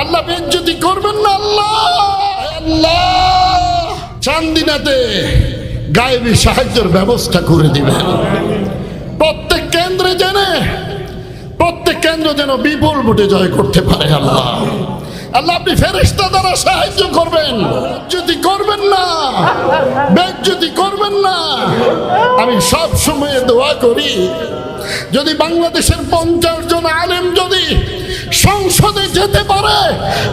আল্লাহ বেজ্জতি করবেন না, আল্লাহ। আল্লাহ চান্দিনাতে গায়েবী সাহায্যের ব্যবস্থা করে দিবেন। প্রত্যেক কেন্দ্রে জেনে প্রত্যেক কেন্দ্র যেন বিপুল ভোটে জয় করতে পারে, আল্লাহ। আল্লাহ, আপনি ফেরেস্তা দ্বারা সাহায্য করবেন। যদি করবেন না যদি করবেন না। আমি সব সময় দোয়া করি, যদি বাংলাদেশের পঞ্চাশ জন আলেম যদি সংসদে যেতে পারে,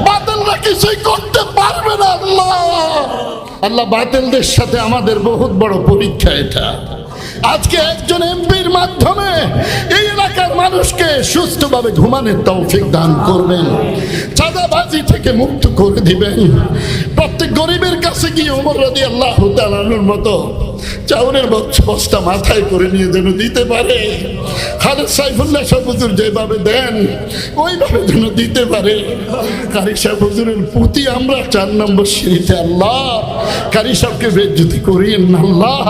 বাতিলরা কিছুই করতে পারবে না, আল্লাহ। আল্লাহ, বাতিলদের সাথে আমাদের বহুত বড় পরীক্ষা এটা। আজকে একজন এমপির মাধ্যমে এই এলাকার মানুষকে সুস্থভাবে ঘুমানোর তৌফিক দান করবেন, চাঁদাবাজি থেকে মুক্ত করে দিবেন। প্রত্যেক গরিবের কাছে গিয়ে ওমর রাদি আল্লাহ মতো চাউরের বস্তা মাথায় করে নিয়ে যেন দিতে পারে। খালেদ সাইফুল্লাহ সাহেব হুজুর যেভাবে দেন, ওইভাবে যেন দিতে পারে। কারি সাহেব হুজুরের প্রতি আমরা চার নম্বর সিঁড়িতে, আল্লাহ। কারি সাহেবকে বেজ্জতি করিয়েন না, আল্লাহ।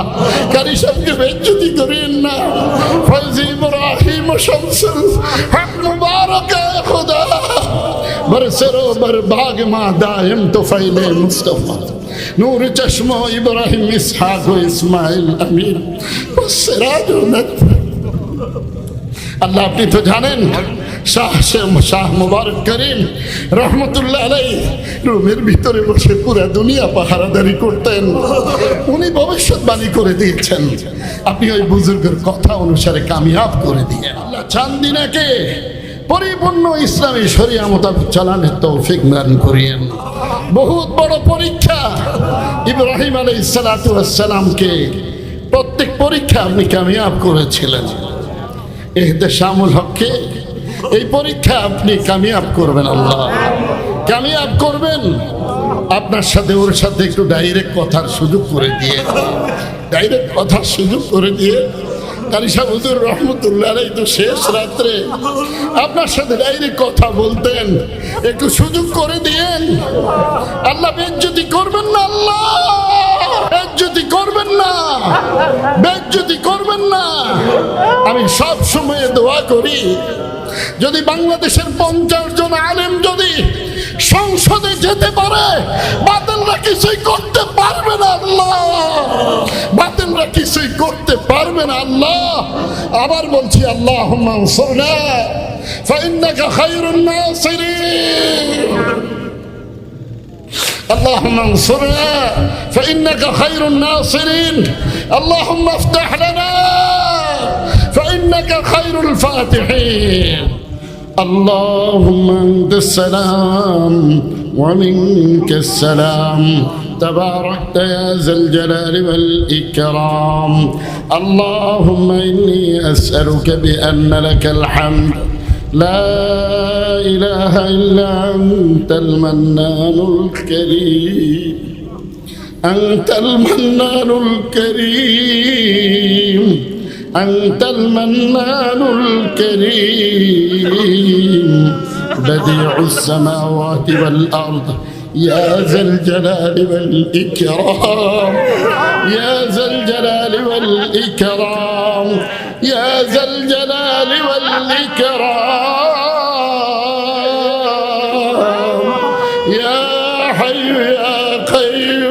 কারি সাহেবকে বেজ্জতি করিয়েন না। ফয়জি ইব্রাহিম শামসুল হক মুবারক, খুদা। বরসরো মা দায়ম তো ফাইলে মুস্তফা। নূর চশমো ইব্রাহিম, ইসহাক ও ইসমাইল আমির ও সিরাজ আল্লাহ, আপনি তো জানেন, শাহ শাহ মুবারক করিম রহমতুল্লাহ আলাই রুমের ভিতরে বসে পুরা দুনিয়া পাহারাদারি করতেন। উনি ভবিষ্যৎবাণী করে দিয়েছেন। আপনি ওই বুজুর্গের কথা অনুসারে কামিয়াব করে দিয়ে আল্লাহ চান্দিনাকে পরিপূর্ণ ইসলামী শরিয়া মোতাবেক চালানের তৌফিক দান করিয়েন। বহুত বড় পরীক্ষা। ইব্রাহিম আলাই সালাতামকে প্রত্যেক পরীক্ষা আপনি কামিয়াব করেছিলেন। এহতে শামুল হককে এই পরীক্ষা আপনি কামিয়াব করবেন আল্লাহ। কামিয়াব করবেন। আপনার সাথে ওর সাথে একটু ডাইরেক্ট কথার সুযোগ করে দিয়ে ডাইরেক্ট কথার সুযোগ করে দিয়ে হুজুর রহমতুল্লাহ আলাই তো শেষ রাত্রে আপনার সাথে ডাইরেক্ট কথা বলতেন। একটু সুযোগ করে দিয়েন। আল্লাহ বেজ্জতি করবেন না, আল্লাহ। বেজ্জতি করবেন না। বেজ্জতি করবেন না। আমি সব সময় দোয়া করি, যদি বাংলাদেশের পঞ্চাশ জন আলেম যদি সংসদে যেতে পারে বাতিলরা কিছুই করতে পারবে না আল্লাহ বাতিলরা কিছুই করতে পারবে না আল্লাহ আবার বলছি আল্লাহ মানসুরনা فإنك خير الناصرين اللهم انصرنا فإنك خير الناصرين اللهم افتح لنا فإنك خير الفاتحين اللهم أنت السلام ومنك السلام. تباركت يا ذا الجلال والإكرام. اللهم إني أسألك بأن لك الحمد. لا إله إلا أنت المنان الكريم. أنت المنان الكريم. أنت المنان الكريم. بديع السماوات والأرض. يا ذا الجلال والإكرام. يا ذا الجلال والإكرام. يا ذا الجلال والإكرام. يا حي يا قيوم.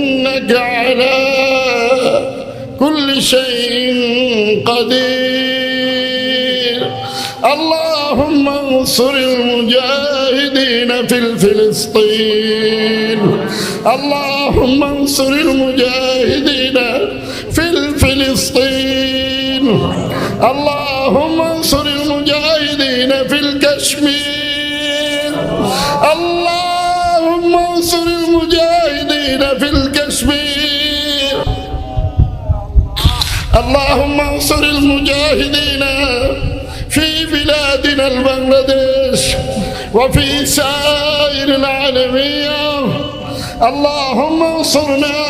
على كل شيء قدير اللهم انصر المجاهدين في الفلسطين اللهم انصر المجاهدين في الفلسطين اللهم انصر المجاهدين في الكشمير اللهم انصر المجاهدين في الكشمير اللهم انصر المجاهدين في بلادنا البنغلاديش وفي سائر العالمية اللهم انصرنا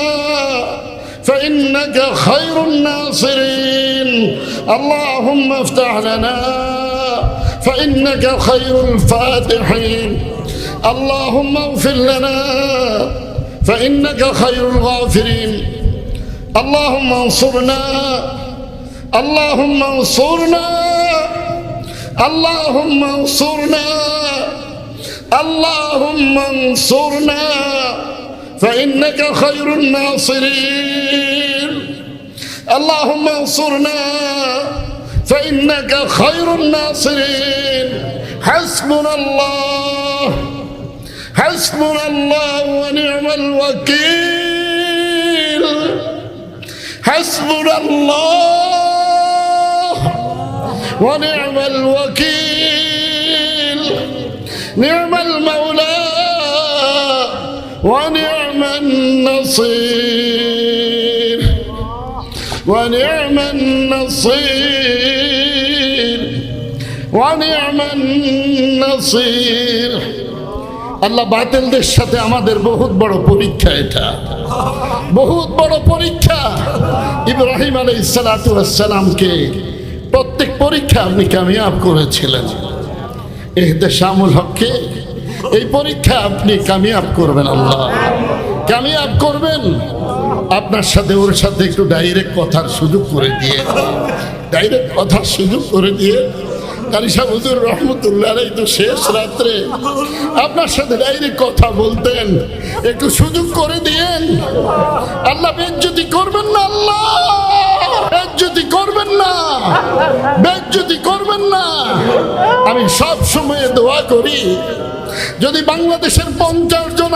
فإنك خير الناصرين. اللهم افتح لنا فإنك خير الفاتحين. اللهم اغفر لنا فإنك خير الغافرين. اللهم انصرنا. اللهم انصرنا. اللهم انصرنا. اللهم انصرنا. فإنك خير الناصرين. اللهم انصرنا. فإنك خير الناصرين. حسبنا الله. حسبنا الله ونعم الوكيل. حسبنا الله ونعم الوكيل. نعم المولى ونعم النصير. ونعم النصير. ونعم النصير. আল্লাহ বাতিলদের সাথে আমাদের বহুত বড় পরীক্ষা এটা। বহুত বড় পরীক্ষা। ইব্রাহিম আলাই সালাতামকে প্রত্যেক পরীক্ষা আপনি কামিয়াব করেছিলেন। এতে শামুল হককে এই পরীক্ষা আপনি কামিয়াব করবেন আল্লাহ। কামিয়াব করবেন। আপনার সাথে ওর সাথে একটু ডাইরেক্ট কথার সুযোগ করে দিয়ে ডাইরেক্ট কথার সুযোগ করে দিয়ে হুজুর রহমতুল্লাহ এই তো শেষ রাত্রে আপনার সাথে ডাইরেক্ট কথা বলতেন। একটু সুযোগ করে দিয়েন। আল্লাহ বেজ্জতি করবেন না, আল্লাহ। বেজ্জতি করবেন না। বেজ্জতি করবেন না। আমি সব সময় দোয়া করি, যদি বাংলাদেশের পঞ্চাশ জন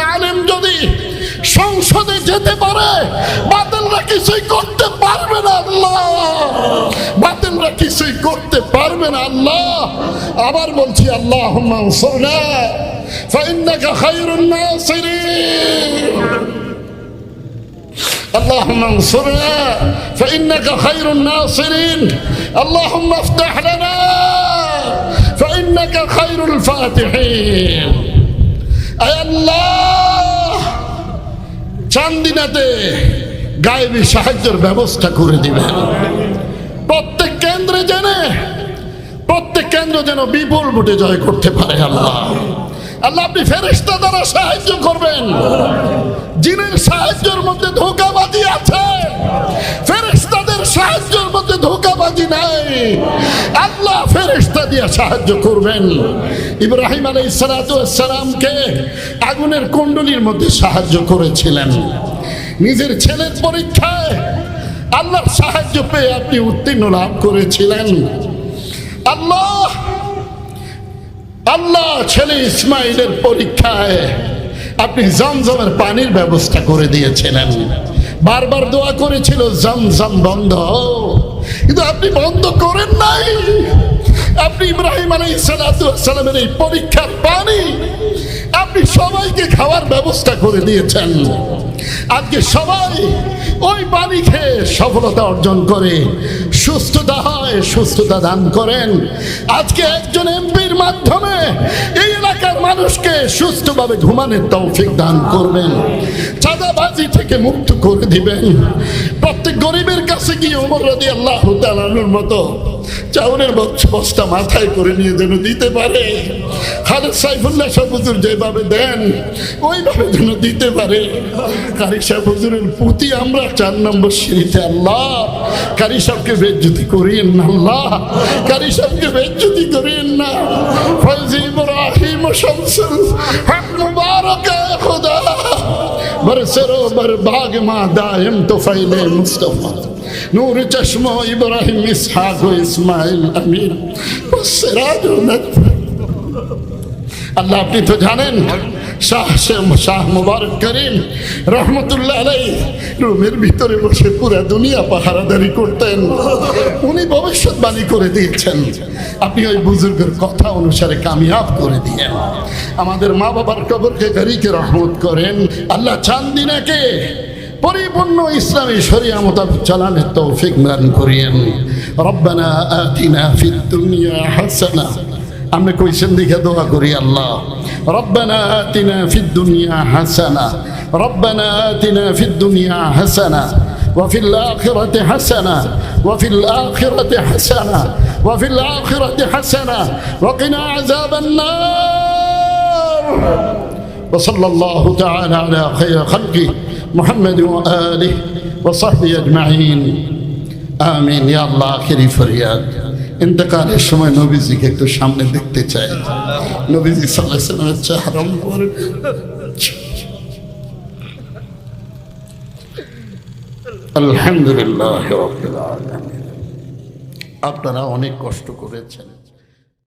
সংসদে যেতে পারে বাতিলরা কিছুই করতে পারবে না আল্লাহ বাতিলরা কিছুই করতে পারবে না আল্লাহ আবার বলছি আল্লাহ মানসুরনা فإنك خير الناصرين اللهم انصرنا فإنك خير الناصرين اللهم افتح لنا فإنك خير الفاتحين أي الله চান্দিনাতে গায়েবী সাহায্যের ব্যবস্থা করে দিবেন। প্রত্যেক কেন্দ্রে জেনে প্রত্যেক কেন্দ্র যেন বিপুল ভোটে জয় করতে পারে আল্লাহ। আল্লাহ, আপনি ফেরেস্তা দ্বারা সাহায্য করবেন। জিনের সাহায্যের মধ্যে ধোকাবাজি আছে। সাহায্যের মধ্যে ধোকাবাজি নাই। আল্লাহ ফেরেস্তা দিয়ে সাহায্য করবেন। ইব্রাহিম আলাই সালাতামকে আগুনের কুণ্ডলীর মধ্যে সাহায্য করেছিলেন। নিজের ছেলের পরীক্ষায় আল্লাহর সাহায্য পেয়ে আপনি উত্তীর্ণ লাভ করেছিলেন। আল্লাহ আল্লাহ ছেলে ইসমাইলের পরীক্ষায় আপনি জমজমের পানির ব্যবস্থা করে দিয়েছিলেন। বারবার দোয়া করেছিল জমজম বন্ধ। কিন্তু আপনি বন্ধ করেন নাই। আপনি ইব্রাহিম সালামের এই পরীক্ষার পানি আপনি সবাইকে খাওয়ার ব্যবস্থা করে দিয়েছেন। আজকে সবাই ওই পানি খেয়ে সফলতা অর্জন করে, সুস্থতা হয়, সুস্থতা দান করেন। আজকে একজন এমপির মাধ্যমে এই মানুষকে সুস্থভাবে ঘুমানোর তৌফিক দান করবেন। চাঁদাবাজি থেকে মুক্ত করে দিবেন। প্রত্যেক গরিবের কাছে গিয়ে ওমর রাদি আল্লাহ তালানুর মতো চাউলের বস্তা মাথায় করে নিয়ে যেন দিতে পারে। খালেদ সাইফুল্লাহ হুজুর যেভাবে দেন, ওইভাবে যেন দিতে পারে। কারি সাহেব হুজুরের প্রতি আমরা চার নম্বর সিঁড়িতে, আল্লাহ। কারি সাহেবকে বেজ্জতি করিয়েন না, আল্লাহ। কারি সাহেবকে বেজ্জতি করিয়েন না। ফয়জি ইব্রাহিম শামসুল হক মুবারক, খুদা। বাগ মা দায়ম তো ফাইলে মুস্তফা নূর চশম ইব্রাহিম ইসহাক ও ইসমাইল আমির সিরাজ আল্লাহ, আপনি তো জানেন, শাহ শাহ মুবারক করিম রহমতুল্লাহ আলাই রুমের ভিতরে বসে পুরা দুনিয়া পাহারাদারি করতেন। উনি ভবিষ্যৎবাণী করে দিয়েছেন। আপনি ওই বুজুর্গের কথা অনুসারে কামিয়াব করে দিয়েন। আমাদের মা বাবার কবরকে গরিকে রহমত করেন। আল্লাহ চান্দিনাকে পরিপূর্ণ ইসলামী শরিয়া মোতাবেক চালানের তৌফিক দান করিয়েন। রব্বানা আতিনা ফিদ দুনিয়া হাসানা আমরা কইছেন দেখে দোয়া করি আল্লাহ রব্বানা আতিনা ফিদ দুনিয়া হাসানা রব্বানা আতিনা ফিদ দুনিয়া হাসানা وفي الآخرة حسنة وفي الآخرة حسنة وفي الآخرة حسنة وقنا عذاب النار وصلى الله تعالى على خير خلقه محمد وآله وصحبه أجمعين آمين يا الله آخري ফরিয়াদ ইন্তকালের সময় নবীজিকে একটু সামনে দেখতে চাই। নবীজি সাল্লাহ সাল্লামের। আলহামদুলিল্লাহ আপনারা অনেক কষ্ট করেছেন।